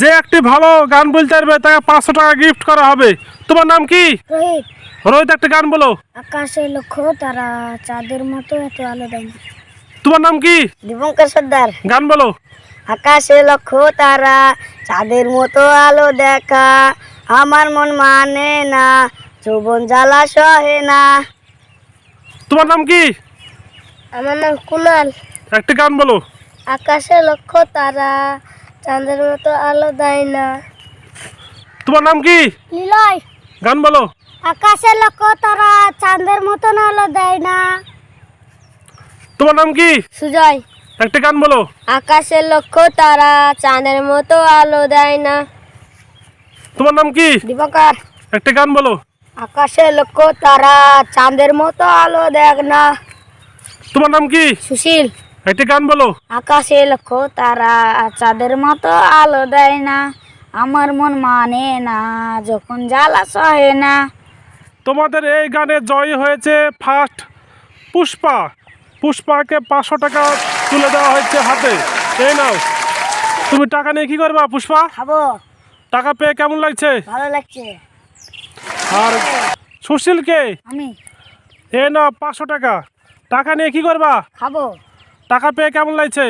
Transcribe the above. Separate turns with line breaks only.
যে একটি ভালো গান বলতে পারবে তাকে পাঁচশো টাকা গিফট করা হবে। তোমার নাম কি?
রোহিত।
রোহিত একটা গান বলো।
আকাশে লক্ষ্য তারা চাঁদের মতো এত আলো দেয় না
তোমার নাম কি?
দীপঙ্কর সর্দার।
গান বলো।
আকাশে লক্ষ্য তারা চাঁদের মতো আলো দেখা। আমার মন মানে না যৌবন জ্বালা সহে না।
তোমার নাম কি?
আমার নাম কুনাল।
একটি গান বলো।
আকাশে লক্ষ্য তারা চাঁদের মতো আলো দেয় না।
তোমার নাম কি?
নিলয়
গান বলো।
আকাশে লক্ষ্য তারা চাঁদের মতন আলো দেয় না।
তোমার নাম কি?
সুজয়।
একটি গান বলো।
আকাশে লক্ষ্য তারা চাঁদের মতো আলো দেয় না।
তোমার নাম কি?
দীপঙ্কর
একটি গান বলো।
আকাশে লক্ষ্য তারা চাঁদের মতো আলো দেখ না।
তোমার নাম কি?
সুশীল।
একটি গান বলো।
আকাশে লক্ষ্য তারা চাঁদের মতো আলো দেয় না আমার মন মানে না যখন জ্বালা সহে না।
তোমাদের এই গানে জয় হয়েছে ফার্স্ট পুষ্পা। পুষ্পাকে পাঁচশো টাকা তুলে দেওয়া হয়েছে হাতে। এই নাও। তুমি টাকা নিয়ে কি করবা পুষ্পা?
খাব।
টাকা পেয়ে কেমন লাগছে?
ভালো লাগছে।
আর সুশীলকে?
আমি।
এ নাও পাঁচশো টাকা। টাকা নিয়ে কি করবা?
খাব।
টাকা পেয়ে কেমন লাগছে?